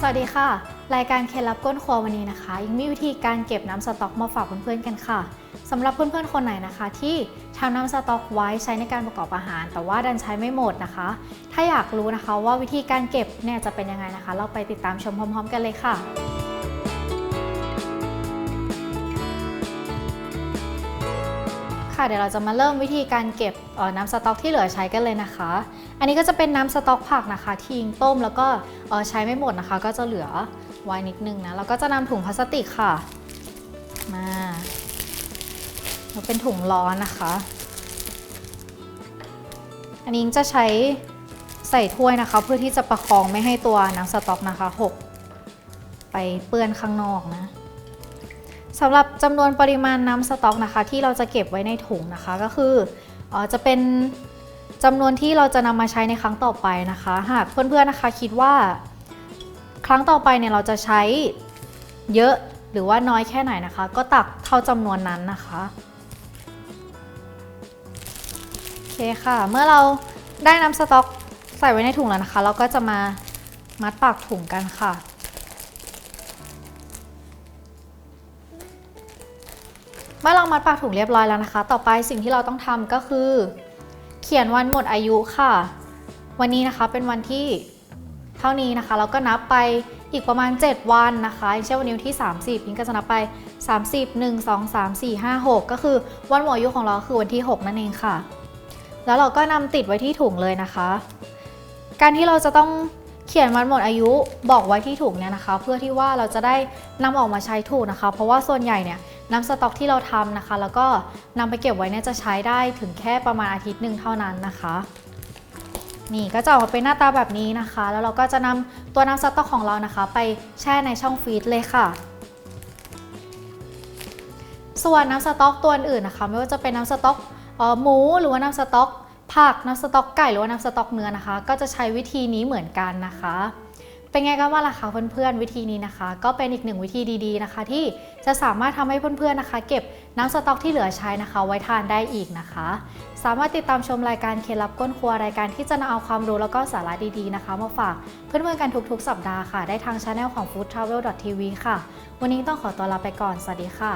สวัสดีค่ะ รายการเคล็ดลับก้นครัววันนี้นะคะยังมีวิธีการเก็บน้ำสต๊อกมาฝากเพื่อนๆกันค่ะสำหรับเพื่อนๆคนไหนนะคะ ที่ทำน้ำสต๊อกไว้ใช้ในการประกอบอาหาร แต่ว่าดันใช้ไม่หมดนะคะ ถ้าอยากรู้นะคะว่าวิธีการเก็บเนี่ยจะเป็นยังไงนะคะ เราไปติดตามชมพร้อม ๆ กันเลยค่ะค่ะเดี๋ยวเราจะมาเริ่มวิธีการเก็บน้ำสต๊อกที่เหลือใช้กันเลยนะคะ อันนี้ก็จะเป็นน้ำสต๊อกผักนะคะที่ยิงต้มแล้วก็ใช้ไม่หมดนะคะ ก็จะเหลือไว้นิดนึงนะแล้วก็จะนำถุงพลาสติกค่ะมาแล้วเป็นถุงร้อนนะคะ อันนี้จะใช้ใส่ถ้วยนะคะ เพื่อที่จะประคองไม่ให้ตัวน้ำสต๊อกนะคะหกไปเปื้อนข้างนอกนะสำหรับจำนวนปริมาณน้ำสต๊อกนะคะ ที่เราจะเก็บไว้ในถุงนะคะก็คืออจะเป็น จำนวนที่เราจะนำมาใช้ในครั้งต่อไปนะคะ หากเพื่อนๆนะคะคิดว่า ครั้งต่อไปเนี่ยเราจะใช้เยอะหรือว่าน้อยแค่ไหนนะคะ ก็ตักเท่าจำนวนนั้นนะคะโอเคค่ะ เมื่อเราได้น้ำสต๊อกใส่ไว้ในถุงแล้วนะคะ เราก็จะมามัดปากถุงกันค่ะเมื่อเรามัดปากถุงเรียบร้อยแล้วนะคะ ต่อไปสิ่งที่เราต้องทำก็คือ เขียนวันหมดอายุค่ะ วันนี้นะคะเป็นวันที่เท่านี้นะคะเราก็นับไปอีกประมาณ 7 วันนะคะเช่นวันนี้ที่ 30พิงก็จะนับไป 30 1 2 3 4 5 6 ก็คือวันหมดอายุของเราคือวันที่ 6 นั่นเองค่ะ แล้วเราก็นำติดไว้ที่ถุงเลยนะคะ การที่เราจะต้องเขียนวันหมดอายุบอกไว้ที่ถุงเนี่ยนะคะ เพื่อที่ว่าเราจะได้นำออกมาใช้ถูกนะคะ เพราะว่าส่วนใหญ่เนี่ย น้ำสต๊อกที่เราทำนะคะ แล้วก็นำไปเก็บไว้เนี่ยจะใช้ได้ถึงแค่ประมาณอาทิตย์หนึ่งเท่านั้นนะคะนี่ก็จะออกมาเป็นหน้าตาแบบนี้นะคะ แล้วเราก็จะนำตัวน้ำสต๊อกของเรานะคะ ไปแช่ในช่องฟรีซเลยค่ะ ส่วนน้ำสต๊อกตัวอื่นนะคะ ไม่ว่าจะเป็นน้ำสต๊อกออหมูหรือว่าน้ำสต๊อกผักน้ำสต๊อกไก่หรือว่าน้ำสต๊อกเนื้อนะคะ ก็จะใช้วิธีนี้เหมือนกันนะคะ เป็นไงกันบ้างล่ะคะเพื่อนๆวิธีนี้นะคะ ก็เป็นอีกหนึ่งวิธีดีๆนะคะ ที่จะสามารถทำให้เพื่อนๆนะคะ เก็บน้ำสต๊อกที่เหลือใช้นะคะ ไว้ทานได้อีกนะคะ สามารถติดตามชมรายการเคล็ดลับก้นครัวรายการที่จะนำเอาความรู้แล้วก็สาระดีๆนะคะ มาฝากเพื่อนๆกันทุกๆ สัปดาห์ค่ะ ได้ทางช anel ของ foodtravel.tv ค่ะ วันนี้ต้องขอตัวลาไปก่อน สวัสดีค่ะ